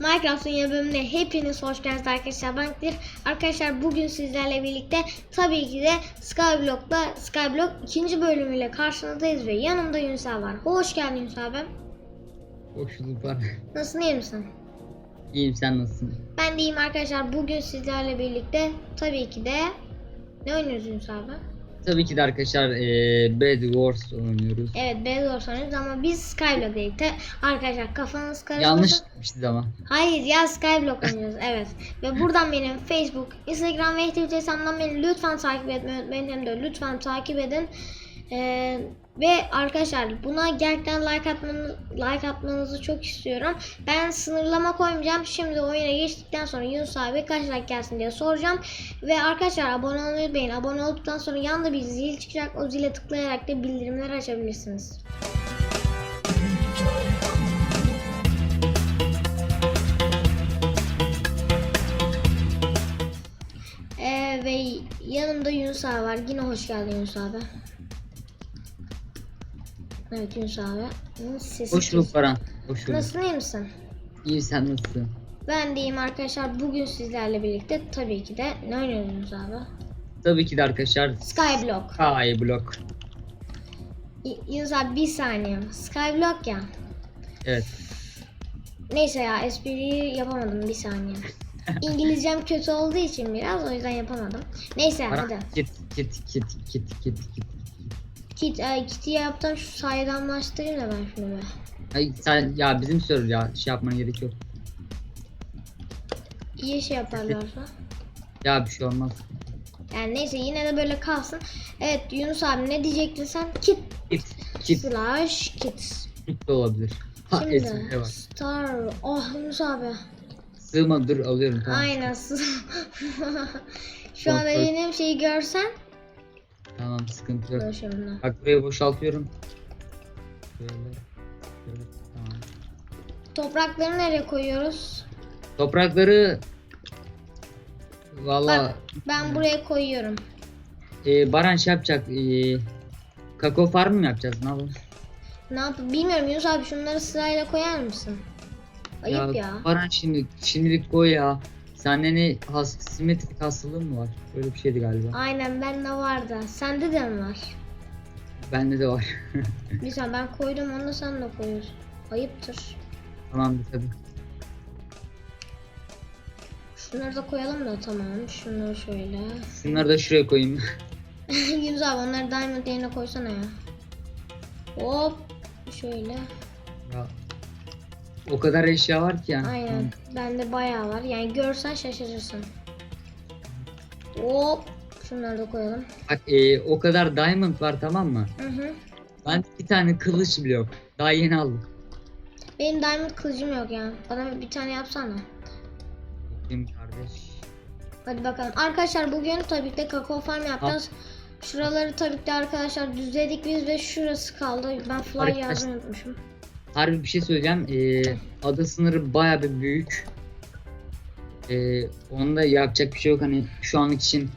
Minecraft'ın yeni bölümüne hepiniz hoş geldiniz arkadaşlar. Ben Klir. Arkadaşlar bugün sizlerle birlikte tabii ki de Skyblock'ta Skyblock ikinci bölümüyle karşınızdayız ve yanımda Yunsal var. Hoş geldin Yunsal abi. Hoş bulduk var. Nasılsın iyi misin? İyiyim sen nasılsın? Ben de iyiyim arkadaşlar. Bugün sizlerle birlikte tabii ki de ne oynuyoruz Yunsal abi? Tabii ki de arkadaşlar eee Bed Wars oynuyoruz. Evet Bedwars oynuyoruz ama biz Skyblock birlikte. Arkadaşlar kafanız karışmasın. Yanlış gitmişiz ama. Hayır ya Skyblock oynuyoruz evet. Ve buradan benim Facebook, Instagram ve Twitter hesabımdan beni lütfen takip etmeyi unutmayın. Hem de lütfen takip edin. Ee, ve arkadaşlar buna gerçekten like atmanız, like atmanızı çok istiyorum. Ben sınırlama koymayacağım. Şimdi oyuna geçtikten sonra Yunus abi kaç like gelsin diye soracağım. Ve arkadaşlar abone olmayı unutmayın. Abone olduktan sonra yanında bir zil çıkacak. O zile tıklayarak da bildirimleri açabilirsiniz. Ee, ve yanımda Yunus abi var. Yine hoş geldin Yunus abi. Evet Yunus abi. Sesi Hoş bulduk Baran. Hoş bulduk. Nasılsın iyi misin? İyiyim sen nasılsın? Ben de iyiyim arkadaşlar. Bugün sizlerle birlikte tabii ki de ne oynuyoruz Yunus abi? Tabii ki de arkadaşlar Skyblock. Skyblock. Yunus abi bir saniye. Skyblock ya. Evet. Neyse ya espriyi yapamadım bir saniye. İngilizcem kötü olduğu için biraz o yüzden yapamadım. Neyse hadi. Baran kit kit kit kit kit kit. Kit, ay, kiti yaptım şu saydamlaştırayım da ben şunu be. Ay sen ya bizim server ya şey yapman gerek yok. İyi şey yaparlarsa. Ya bir şey olmaz. Yani neyse yine de böyle kalsın. Evet Yunus abi ne diyecektin sen? Kit Kit kit slash kids. kit de olabilir. Ha Şimdi var. star. Oh Yunus abi. Sığma dur alıyorum tamam. Aynen. Şu anda benim şeyi görsen. Tamam sıkıntı yok. Şunu. Bak buraya boşaltıyorum. Şöyle. Şöyle. Tamam. Toprakları nereye koyuyoruz? Toprakları Valla Bak ben buraya koyuyorum. e, Baran şey yapacak e, kakao farm mı yapacağız ne yapalım? Ne yap? Bilmiyorum Yunus abi şunları sırayla koyar mısın? Ayıp ya. Baran şimdi şimdilik koy ya. Sende ne has, simetrik hastalığın mı var? Öyle bir şeydi galiba. Aynen bende var da. Sende de mi var? Bende de var. Saniye ben koydum onu da sen de koyuyorsun. Ayıptır. Tamam tabii. Şunları da koyalım da tamam. Şunları şöyle. Şunları da şuraya koyayım. Yunus abi onları diamond yerine koysana ya. Hop. Şöyle. ya, o kadar eşya var ki yani. Aynen. Bende bayağı var. Yani görsen şaşırırsın. Hop. Şunları da koyalım. Bak e, o kadar diamond var tamam mı? Hı hı. Ben bir tane kılıç bile yok. Daha yeni aldım. Benim diamond kılıcım yok ya. Bana bir tane yapsana. Benim kardeş. Hadi bakalım. Arkadaşlar bugün tabii ki de kakao farm yapacağız. Şuraları tabii ki de arkadaşlar düzledik biz ve şurası kaldı. Ben fly Arkadaş- yazmayı unutmuşum. Harbi bir şey söyleyeceğim. Ee, ada sınırı baya bir büyük. Ee, onda yapacak bir şey yok. Hani şu an için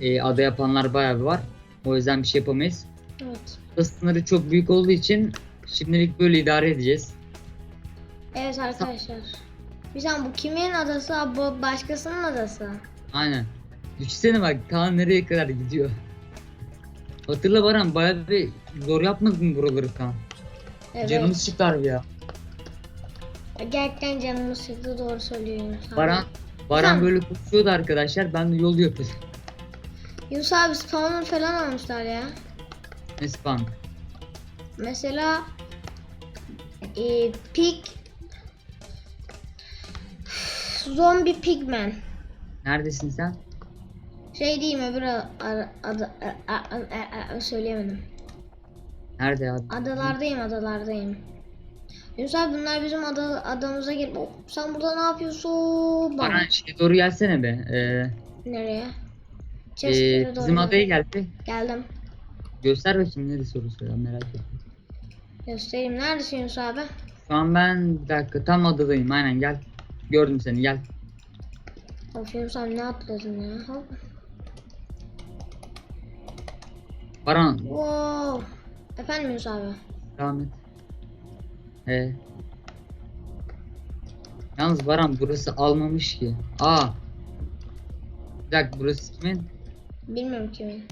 e, ada yapanlar baya bir var. O yüzden bir şey yapamayız. Evet. Ada sınırı çok büyük olduğu için şimdilik böyle idare edeceğiz. Evet arkadaşlar. Bir saniye bu kimin adası? Bu başkasının adası. Aynen. Düşünsene bak ta nereye kadar gidiyor. Hatırla Baran baya bir zor yapmadın buraları kan? Evet. Canımız çıktı harbi ya. Gerçekten canımız sıktı doğru söylüyorsun. Baran, Baran Tamam. böyle koşuyordu arkadaşlar. Ben de yol yapıyordum. Yunus abi spawner falan almışlar ya. Ne spam? Mesela e, pig Zombie pigman. Neredesin sen? Şey diyeyim öbür a- a- adı a- a- a- a- söyleyemedim. Nerede ya? Adalardayım adalardayım. Yunus abi bunlar bizim ada, adamıza gelip Hop, sen burada ne yapıyorsun? Bak. Baran şeye doğru gelsene be. Ee, Nereye? ee, Chestlere doğru bizim adaya geldim. geldi. Geldim. Göster bakayım neresi sorusu ya merak ettim. Göstereyim. Neredesin Yunus abi? Şu an ben bir dakika tam adadayım aynen gel. Gördüm seni gel. Of Yunus abi ne atladın ya? Hop. Baran Wow. Efendim Yunus abi? devam et. Ee, Yalnız Baran burası almamış ki. Aa. Bir dakika burası kimin? Bilmiyorum kimin.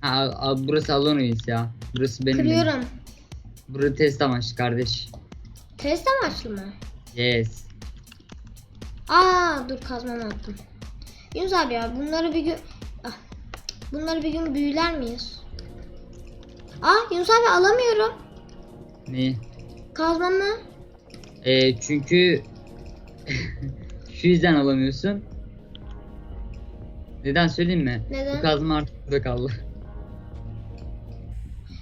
Ha, a- burası Alonuyuz ya. Burası benim. benim. Kırıyorum. Burası test amaçlı kardeş. Test amaçlı mı? Yes. Aa dur kazmamı attım. Yunus abi ya bunları bir gün ah, bunları bir gün büyüler miyiz? Aa Yunus abi alamıyorum. Ne? Kazmamı. Ee, çünkü şu yüzden alamıyorsun. Neden söyleyeyim mi? Neden? Bu kazma artık burada kaldı.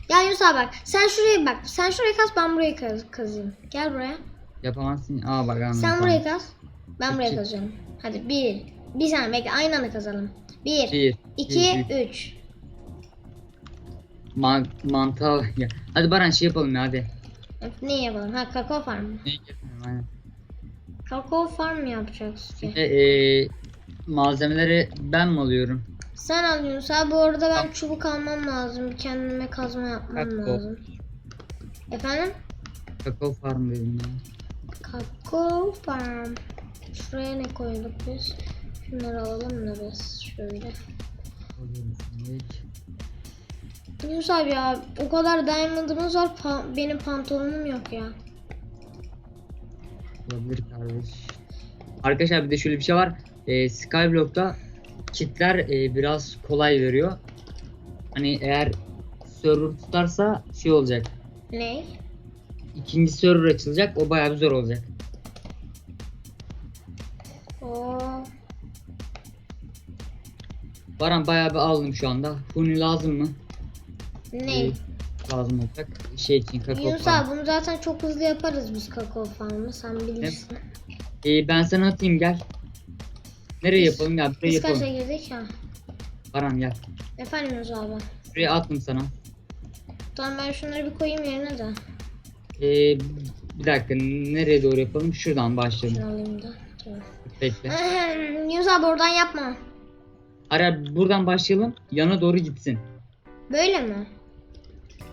Ya Yunus abi bak sen şuraya bak. Sen şuraya kaz ben buraya kaz, kazayım. Gel buraya. Yapamazsın. Aa bak anladım. Sen buraya kaz. Ben buraya İki. kazıyorum. Hadi bir. Bir saniye bekle aynı anda kazalım. Bir, Bir, iki, üç. üç. Man mantığa ya. Hadi Baran şey yapalım ya hadi. Ne yapalım? Ha kakao farm. mı? Ne yapalım, aynen. Kakao farm mı yapacağız ki? E, e, malzemeleri ben mi alıyorum? Sen al Yunus abi. Bu arada ben çubuk almam lazım. Kendime kazma yapmam Kakao. lazım. Efendim? Kakao farm dedim ya. Kakao farm. Şuraya ne koyduk biz? Şunları alalım da biz şöyle. Alıyorum. Yunus abi ya o kadar diamond'ımız var pa- benim pantolonum yok ya. Olabilir kardeş. Arkadaşlar bir de şöyle bir şey var. E, Skyblock'ta kitler e, biraz kolay veriyor. Hani eğer server tutarsa şey olacak. Ne? İkinci server açılacak. O bayağı bir zor olacak. Oo. Baran bayağı bir aldım şu anda. Huni lazım mı? Ne? Ee, lazım olacak. Şey için kakao Yunus farm. abi bunu zaten çok hızlı yaparız biz kakao farmı sen bilirsin. Ee, ben sana atayım gel. Nereye yapalım ya? Buraya Biz kaça yapalım. girdik ya? Baran gel. Efendim Yunus abi. Buraya attım sana. Tamam ben şunları bir koyayım yerine de. Ee, bir dakika nereye doğru yapalım? Şuradan başlayalım. Şunu alayım da. Tamam. Bekle. Yunus abi oradan yapma. Ara buradan başlayalım. Yana doğru gitsin. Böyle mi?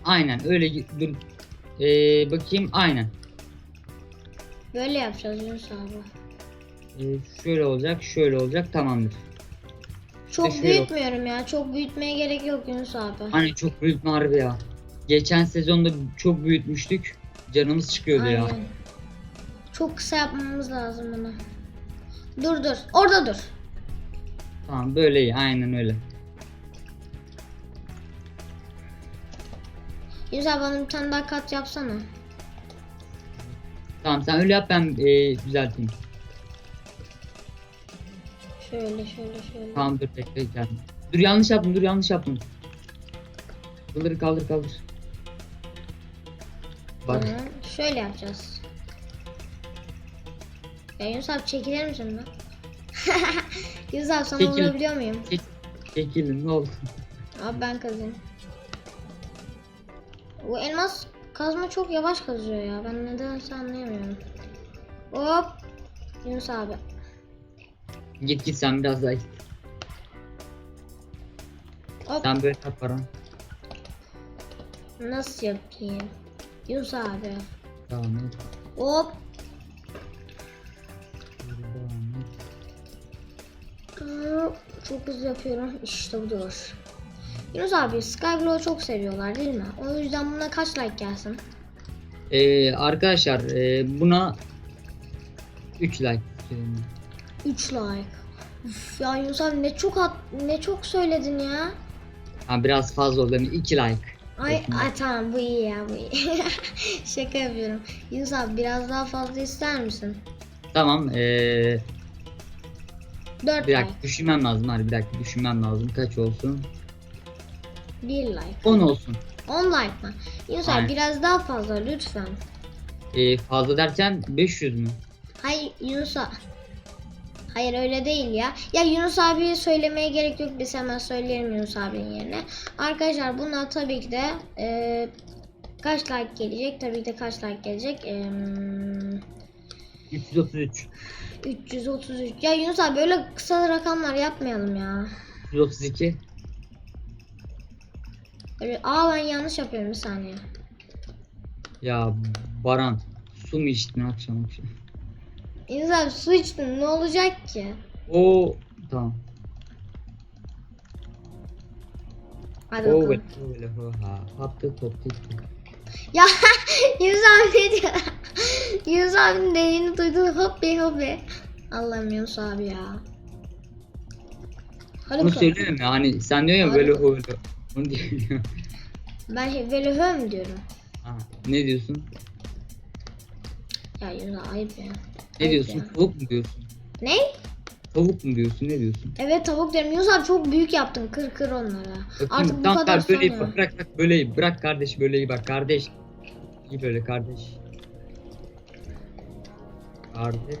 Aynen öyle dur. Ee, bakayım aynen. Böyle yapacağız Yunus abi. Ee, şöyle olacak, şöyle olacak tamamdır. Çok şöyle- büyütmüyorum ya. Çok büyütmeye gerek yok Yunus abi. Hani çok büyütme harbi ya. Geçen sezonda çok büyütmüştük. Canımız çıkıyordu ya. Aynen. Çok kısa yapmamız lazım bunu. Dur dur. Orada dur. Tamam böyle iyi aynen öyle. Yunus abi bana bir tane daha kat yapsana. Tamam sen öyle yap ben ee, düzelteyim. Şöyle şöyle şöyle. Tamam dur bekle geldim. Dur yanlış yaptım dur yanlış yaptım. Kaldır kaldır kaldır. Bak Hı, Şöyle yapacağız. Ya Yunus abi çekilir misin lan? Yunus abi sana Çekil. vurabiliyor muyum? çek, çekilin ne oldu? Abi ben kazayım. Bu elmas kazma çok yavaş kazıyor ya. Ben nedense anlayamıyorum. Hop. Yunus abi. Git git sen biraz daha git. Hop. Sen böyle yap Baran. Nasıl yapayım? Yunus abi. Et. Hop. Çok hızlı yapıyorum. İşte budur. Yunus abi Skyblock'u çok seviyorlar değil mi? O yüzden buna kaç like gelsin? Ee, arkadaşlar ee, buna 3 like istiyorum. 3 like. Uf, ya Yunus abi ne çok at, ne çok söyledin ya. Ha biraz fazla oldu. 2 like. Ay, ay tamam bu iyi ya bu iyi. Şaka yapıyorum. Yunus abi biraz daha fazla ister misin? Tamam. Ee, 4 bir like. dakika düşünmem lazım. Hadi bir dakika düşünmem lazım. Kaç olsun? 1 like. 10 olsun. 10 like mı? Abi Aynen. biraz daha fazla lütfen. Ee, fazla derken 500 mü? Hayır Yunus a- Hayır öyle değil ya. Ya Yunus abi söylemeye gerek yok. Biz hemen söyleyelim Yunus abinin yerine. Arkadaşlar buna tabii ki de e, kaç like gelecek? Tabii ki de kaç like gelecek? E, 333. 333. Ya Yunus abi öyle kısa rakamlar yapmayalım ya. 332. Öyle, aa ben yanlış yapıyorum bir saniye. Ya Baran su mu içtin akşam akşam? Yunus abi su içtin ne olacak ki? Oo tamam. Hadi Oo bakalım. böyle ha. Haptı toptu. Ya Yunus abi ne diyor? Yunus abinin dediğini duydum hoppi hoppi. Allah'ım Yunus abi ya. Hadi bakalım. söylüyorum ya hani sen diyorsun ya Hadi böyle bakalım. böyle. Onu diyor. Ben şey, böyle höm diyorum. Ha, ne diyorsun? Ya abi ayıp ya. Ne Ayıp diyorsun? ya. Tavuk mu diyorsun? Ne? Tavuk mu diyorsun? Ne diyorsun? Evet tavuk derim. Abi çok büyük yaptın. Kır kır onlara. Bakayım, Artık bu kadar tamam, böyle sonra. bak, bırak bırak böyle. Bırak kardeş böyle bak kardeş. İyi böyle kardeş. Kardeş.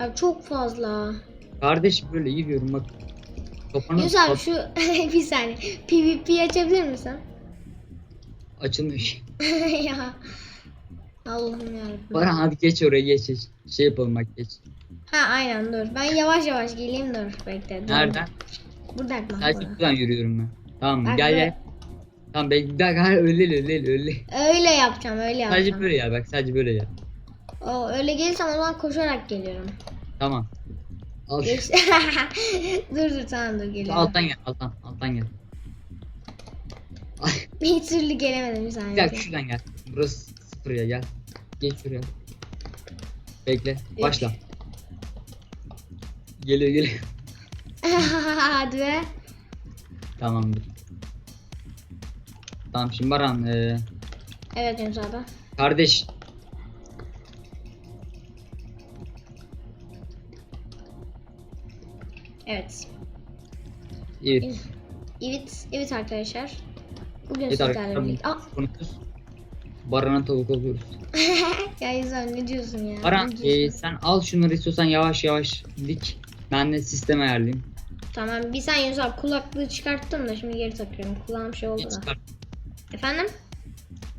Abi çok fazla. Kardeş böyle iyi diyorum bak. Kafanı Yunus abi at- şu bir saniye. PvP açabilir misin? açılmış. ya. Allah'ım yarabbim. Baran hadi geç oraya geç geç. Şey yapalım bak geç. Ha aynen dur. Ben yavaş yavaş geleyim dur. Bekle. dur. Nereden? Buradan bak Sadece bana. buradan yürüyorum ben. Tamam Bak gel gel. Tamam ben gel gel öyle öyle öyle öyle. Öyle yapacağım öyle yapacağım. Sadece böyle ya bak sadece böyle ya. O, öyle gelirsem o zaman koşarak geliyorum. Tamam. Al. Geç- dur dur tamam dur geliyorum. alttan gel alttan alttan gel. Ay, Bir türlü gelemedim saniye. dakika şuradan gel. Burası sıfır ya gel. Geç şuraya. Bekle. Başla. Geliyor geliyor. Hadi be. Tamamdır. Tamam şimdi Baran eee, Evet Yunus abi. kardeş Evet. evet. Evet, evet arkadaşlar. Bugün Evet sizlerle birlikte... Konumuz Baran'a tavuk alıyoruz. ya Yunus ne diyorsun ya? Baran Ne diyorsun? eee, sen al şunları istiyorsan yavaş yavaş dik. Ben de sisteme ayarlayayım. Tamam bir saniye Yunus abi kulaklığı çıkarttım da şimdi geri takıyorum. Kulağım şey oldu Niye, da. Efendim?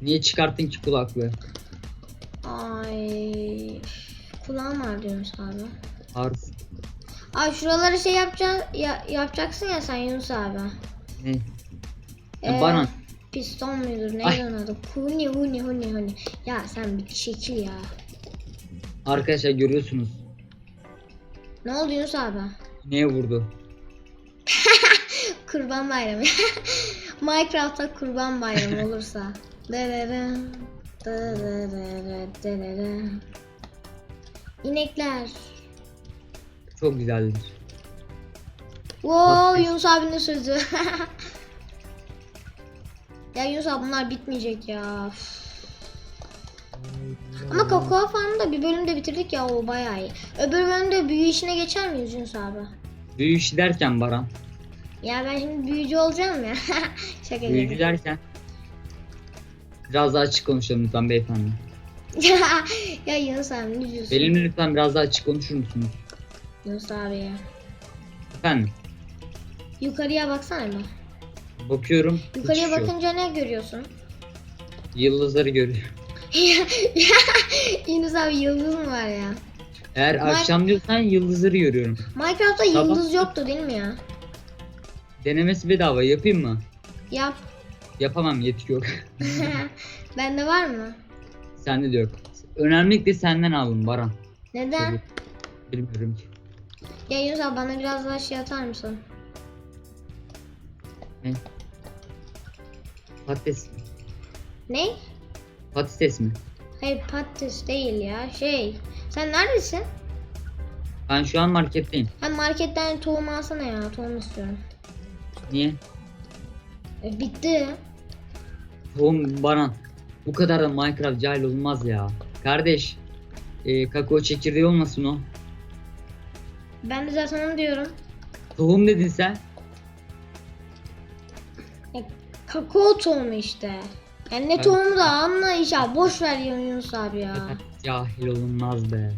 Niye çıkarttın ki kulaklığı? Ay kulağım ağrıyor Yunus abi. Harf. Ay şuraları şey yapacaksın ya, yapacaksın ya sen Yunus abi. Ne? Ee, Ya Baran Piston muydur neydi onun adı? Huni huni huni huni. Ya sen bir çekil ya. arkadaşlar görüyorsunuz. Ne oldu Yunus abi? Neye vurdu? Kurban bayramı. Minecraft'ta kurban bayramı olursa. İnekler. Çok güzeldir. Wow. Yunus abinin sözü. ya Yunus abi bunlar bitmeyecek ya. Ama Kakao Farm'ı da bir bölümde bitirdik ya o bayağı iyi. Öbür bölümde büyü işine geçer miyiz Yunus abi? Büyü işi derken Baran. Ya ben şimdi büyücü olacağım ya. Şaka Büyücü derken. Biraz daha açık konuşalım lütfen beyefendi. ya Yunus abi ne diyorsun? Benimle lütfen biraz daha açık konuşur musunuz? Yunus abi ya. Efendim. Yukarıya baksana bir. Bakıyorum. Yukarıya şey yok. bakınca ne görüyorsun? Yıldızları görüyorum. Yunus abi yıldız mı var ya? Eğer Min- akşam diyorsan yıldızları görüyorum. Minecraft'ta Sabah- yıldız yoktu değil mi ya? Denemesi bedava yapayım mı? Yap. Yapamam yetki yok. Bende var mı? Sende de yok. Önemlilikle senden aldım Baran. Neden? Bilmiyorum ki. Ya Yunus abi bana biraz daha şey atar mısın? Ne? Patates mi? Ne? Patates mi? Hayır patates değil ya. Şey. Sen neredesin? Ben şu an marketteyim. Hem marketten tohum alsana ya. Tohum istiyorum. Niye? E, bitti. Tohum Baran. Bu kadar da Minecraft cahil olmaz ya. Kardeş. E, kakao çekirdeği olmasın o. Ben de zaten onu diyorum. Tohum dedin sen. E, kakao tohumu işte. Yani ne Ben- tohumu da anla ya. Boş ver ya Yunus abi ya. Cahil olunmaz be.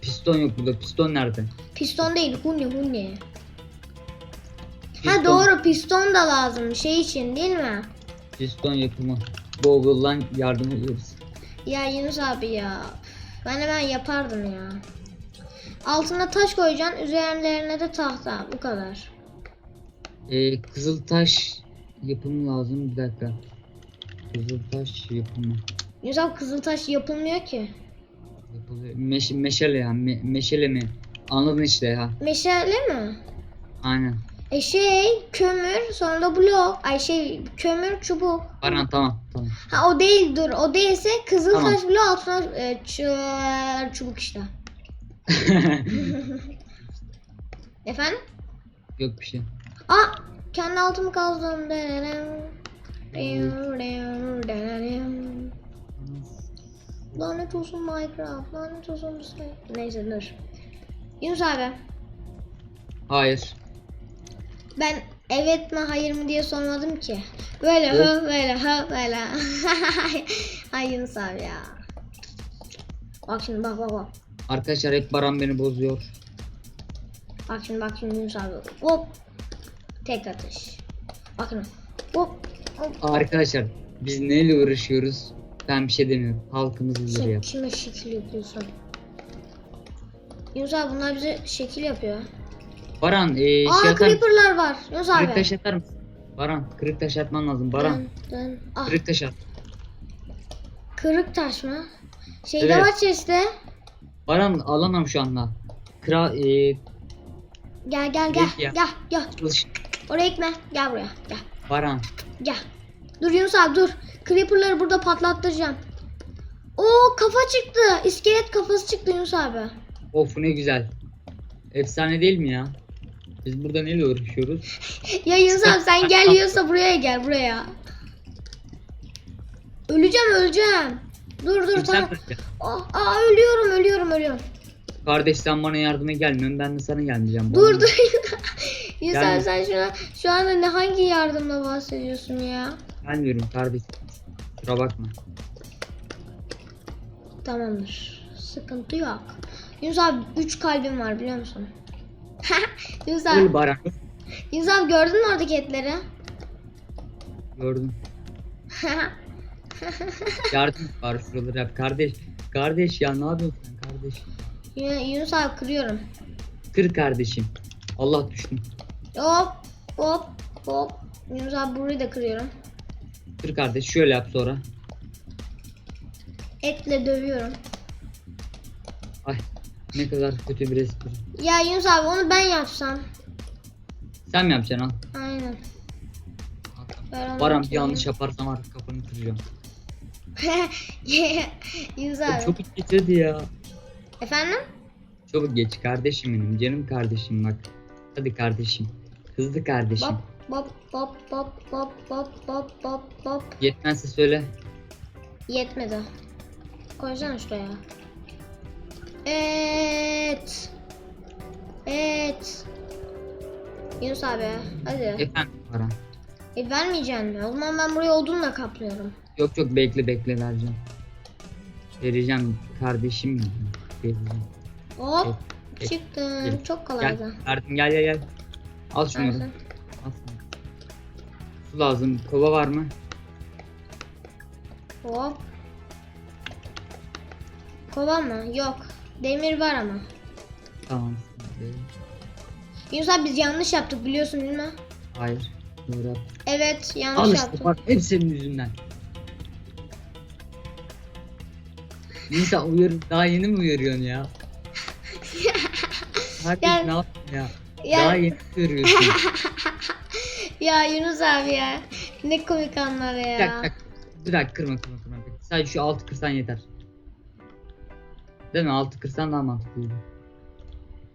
Piston yok burada. Piston nerede? Piston değil huni huni. Ha Piston- doğru piston da lazım şey için değil mi? Piston yapımı. Google'dan yardım ediyoruz. Ya Yunus abi ya. Ben hemen yapardım ya. Altına taş koyacaksın, üzerlerine de tahta. Bu kadar. Ee, Kızıltaş yapımı lazım. Bir dakika. Kızıltaş yapımı. Yunus abi kızıl taş yapılmıyor ki. Yapılıyor. Meş, meşale ya. Me, meşale mi? Anladın işte ya. Meşale mi? Aynen. E şey kömür sonra da blok. Ay şey kömür çubuk. Baran tamam tamam. Ha o değil dur. O değilse kızıl Tamam. taş bloğu altına e, çubuk işte. Efendim? Yok bir şey. Aa kendi altımı kazdım. Lanet olsun Minecraft. Lanet olsun bu şey. Neyse dur. Yunus abi. Hayır. Ben evet mi hayır mı diye sormadım ki. Böyle hı böyle hı böyle. Ay Yunus abi ya. Bak şimdi bak bak bak. Arkadaşlar hep Baran beni bozuyor. Bak şimdi bak şimdi Yunus abi. Hop. Tek atış. Bakın. Hop. Hop. Arkadaşlar biz neyle uğraşıyoruz? Ben bir şey demiyorum. Halkımız bilir Sen ya. kime şekil yapıyorsun? Yunus abi bunlar bize şekil yapıyor. Baran ee, Aa şey atar mısın? creeperlar var. Yunus abi. Kırık taş atar mısın? Baran kırık taş atman lazım. Baran Dön, dön. Ah, kırık taş at. kırık taş mı? Şeyde Evet. var chest'te. Baran alamam şu anda. Kral ee, Gel gel gel. Ya. Gel gel. çalış. Oraya gitme. Gel buraya. Gel. Baran. Gel. Dur Yunus abi dur. Creeper'ları burada patlattıracağım. Oo kafa çıktı. İskelet kafası çıktı Yunus abi. Of ne güzel. Efsane değil mi ya? Biz burada neyle uğraşıyoruz? Ya Yunus abi sen gel yiyorsa buraya gel buraya. Öleceğim öleceğim. Dur dur sen tamam. Aa, aa, ölüyorum ölüyorum ölüyorum. Kardeş sen bana yardıma gelmiyorsun. Ben de sana gelmeyeceğim. Dur dur. Abi sen şu an, şu anda ne hangi yardımla bahsediyorsun ya? Gelmiyorum kardeş. Kusura bakma. Tamamdır. Sıkıntı yok. Yunus abi 3 kalbim var biliyor musun? Yunus abi, Baran. Yunus abi gördün mü oradaki etleri? Gördüm. Yardım var şuraları yap. Kardeş. Kardeş ya ne yapıyorsun sen kardeş? Yu- Yunus abi kırıyorum. Kır kardeşim. Allah düştüm. Hop hop hop. Yunus abi burayı da kırıyorum. Kır kardeş. Şöyle yap sonra. Etle dövüyorum. Ay ne kadar kötü bir espri. Ya Yunus abi onu ben yapsam. Sen mi yapacaksın al? Aynen. Bir yapayım. yanlış yaparsam artık kafanı kıracağım. Yunus abi. Çabuk geç hadi ya. Efendim? Çabuk geç kardeşim benim. Canım kardeşim bak. Hadi kardeşim. Hızlı kardeşim. Bop bop bop bop bop bop bop bop bop. Yetmezse söyle. Yetmedi. Koysana şuraya. Evet. Evet. Yunus abi hadi. Efendim Baran. E vermeyeceksin mi? O zaman ben burayı odunla kaplıyorum. Yok yok bekle bekle vereceğim. Vereceğim kardeşim. Vereceğim. Hop Gel, çıktın. gel. Çok Gel kolaydı. verdim gel gel gel. Al. Versin. Al şunları. Su lazım. Kova var mı? Hop. Kova mı? Yok. Demir var ama. Tamam. Yunus abi biz yanlış yaptık biliyorsun değil mi? Hayır. Doğru yap. Evet Al yanlış işte yaptık. bak hep senin yüzünden. Nisa uyar daha yeni mi uyarıyorsun ya? Herkes Yani- ne yaptın ya? Ya- Daha yeni uyarıyorsun. Ya Yunus abi ya. Ne komik anlar Bir dakika, bir ya. dakika. Bir dakika kırma kırma kırma. Sadece şu altı kırsan yeter. Değil mi? Altı kırsan daha mantıklıydı.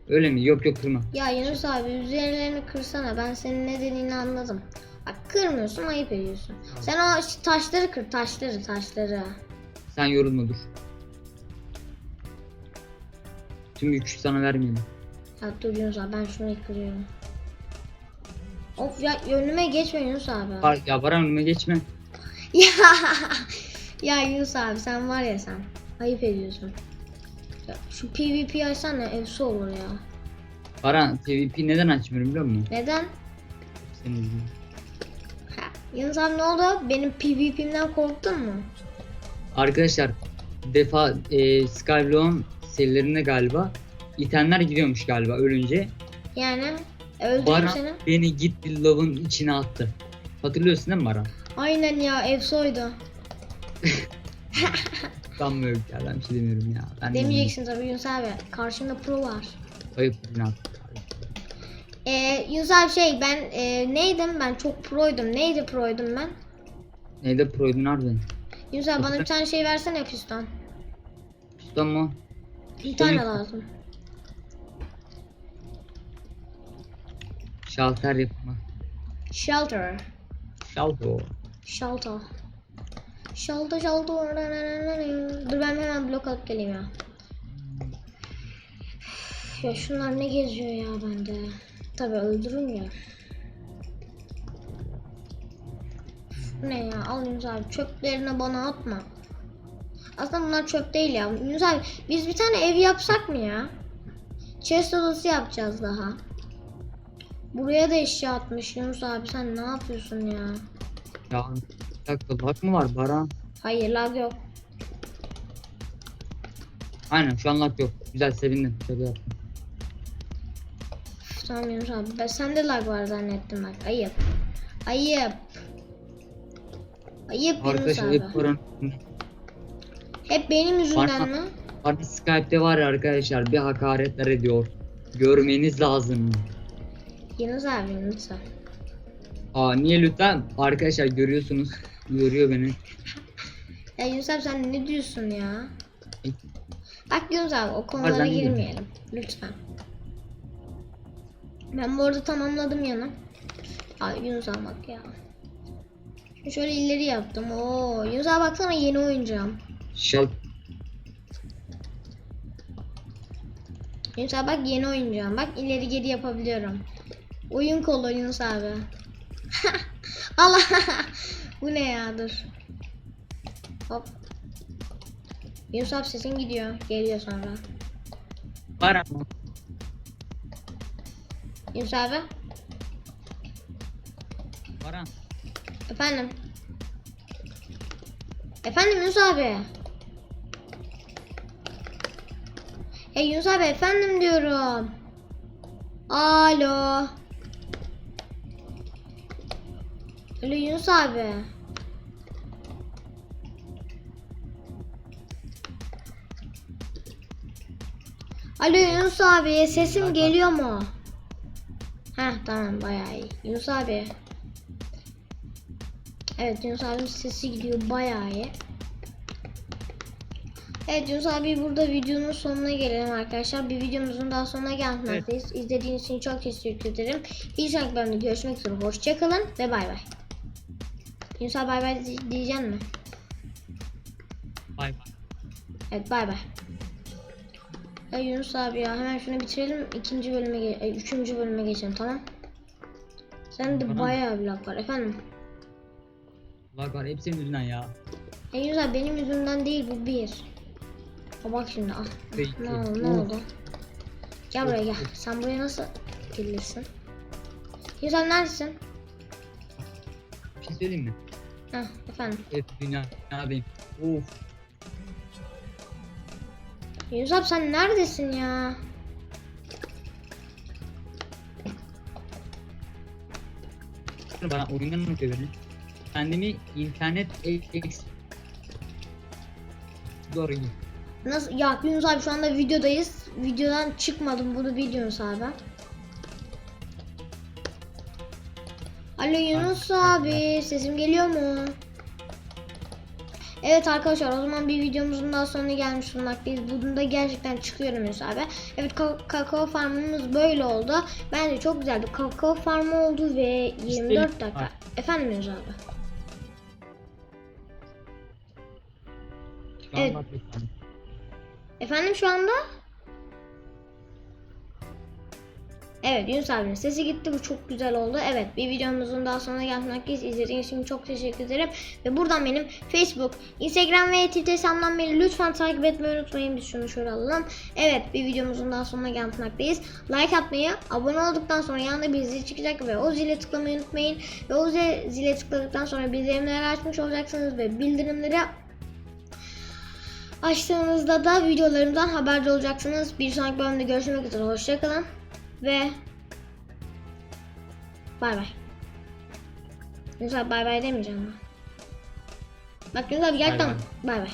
Öyle mi? Yok yok kırma. Ya Yunus abi üzerlerini kırsana. Ben senin ne dediğini anladım. Bak kırmıyorsun ayıp ediyorsun. Sen o taşları kır taşları taşları. Sen yorulma dur. Tüm yükü sana vermeyelim. Ya dur Yunus abi ben şunu kırıyorum. Of ya önüme geçme Yunus abi. Var, ya Baran önüme geçme. Ya, ya Yunus abi sen var ya sen. Ayıp ediyorsun. Ya, şu PvP açsana efsi olur ya. Baran PvP neden açmıyorum biliyor musun? Neden? Senin yüzünden. Yunus abi ne oldu? Benim PvP'mden korktun mu? Arkadaşlar defa e, Skyblock'un serilerinde galiba itemler gidiyormuş galiba ölünce. Yani Baran seni. beni gitti lavın içine attı. Hatırlıyorsun değil mi Baran? Aynen ya efsoydu. sanmıyorum ya ben bir şey demiyorum ya. Ben de Demeyeceksin tabii Yunus abi. Karşımda pro var. Ayıp günah. Ee, Yunus abi şey ben e, neydim ben çok proydum. Neydi proydum ben? Neyde proydun harbiden? Yunus abi bana bir tane şey versene piston. Piston mu? Bir tane yok. lazım. Şalter yapma. Shelter. Şalto. Shelter. Shelter shelter. Dur ben hemen blok alıp geleyim ya. Ya şunlar ne geziyor ya bende. Tabii öldürün ya. Ne ya? Al abi. Çöplerini bana atma. Aslında bunlar çöp değil ya. Yunus abi biz bir tane ev yapsak mı ya? Chest odası yapacağız daha. Buraya da eşya atmış Yunus abi sen ne yapıyorsun ya? Ya bir dakika bak mı var Baran? Hayır lag yok. Aynen şu an lag yok. Güzel sevindim. Şaka yaptım. Üf, Tamam Yunus abi. Ben sende lag var zannettim bak. Ayıp. Ayıp. Ayıp Yunus Arkadaşlar abi. hep Baran. Hep benim yüzümden Parmak- mi? Bana Skype'de var ya arkadaşlar bir hakaretler ediyor. Görmeniz lazım. Yunus abi abi. Aa niye lütfen? Arkadaşlar görüyorsunuz. Görüyor beni. Ya Yunus abi sen ne diyorsun ya? Bak Yunus abi o konulara iyi. girmeyelim. Lütfen. Ben bu arada tamamladım yanı. Ay Yunus abi bak ya. Şöyle ileri yaptım. Oo Yunus abi baksana yeni oyuncağım. Şal Yunus abi bak yeni oyuncağım. Bak ileri geri yapabiliyorum. Oyun kolu Yunus abi. Allah. Bu ne ya dur. Hop. Yunus abi sesin gidiyor. Geliyor sonra. Baran. Yunus abi. Baran. Efendim. Efendim Yunus abi. Yunus abi efendim diyorum. Alo. Alo Yunus abi. Alo Yunus abi sesim geliyor mu? Heh tamam bayağı iyi. Yunus abi. Evet Yunus abinin sesi gidiyor bayağı iyi. Evet Yunus abi burada videonun sonuna gelelim arkadaşlar. Bir videomuzun daha sonuna gelmekteyiz. İzlediğiniz için çok teşekkür ederim. Bir sonraki bölümde görüşmek üzere. Hoşçakalın ve bay bay. Yunus abi bay bay di- diyeceksin mi? Bay bay. Evet bay bay. Ya Yunus abi ya hemen şunu bitirelim. ikinci bölüme, e, üçüncü bölüme geçelim tamam. Sen de Tamam. bayağı bir laf var efendim. Lag var hepsinin yüzünden ya. E Yunus abi benim yüzümden değil bu bir. Ha bak şimdi ah. Peki. Ne oldu ne oldu? Gel buraya gel. Sen buraya nasıl gelirsin? Yunus abi neredesin? Bir şey söyleyeyim mi? Heh efendim. Evet dünyadayım. Of. Yunus abi sen neredesin ya? Bana oyundan mı beni? Kendimi internet ex... Doğru. Nasıl? Ya Yunus abi şu anda videodayız. Videodan çıkmadım bunu biliyorsunuz abi. Alo Yunus abi sesim geliyor mu? Evet arkadaşlar o zaman bir videomuzun daha sonuna gelmiş bulunmaktayız. Bunda gerçekten çıkıyorum Yunus abi. Evet ka- kakao farmımız böyle oldu. Bence çok güzel bir kakao farmı oldu ve 24 dakika. Efendim Yunus abi. Evet. Efendim şu anda? Evet Yunus abinin sesi gitti. Bu çok güzel oldu. Evet bir videomuzun daha sonuna gelmekteyiz. İzlediğiniz için çok teşekkür ederim. Ve buradan benim Facebook, Instagram ve Twitter hesabımdan beni lütfen takip etmeyi unutmayın. Biz şunu şöyle alalım. Evet bir videomuzun daha sonuna gelmekteyiz. Like atmayı, abone olduktan sonra yanında bir zil çıkacak ve o zile tıklamayı unutmayın. Ve o zile tıkladıktan sonra bildirimleri açmış olacaksınız ve bildirimleri Açtığınızda da videolarımdan haberdar olacaksınız. Bir sonraki bölümde görüşmek üzere. Hoşçakalın. Ve bay bay. Yunus abi bay bay demeyeceğim ben. Bak Yunus abi tamam. Bay bay.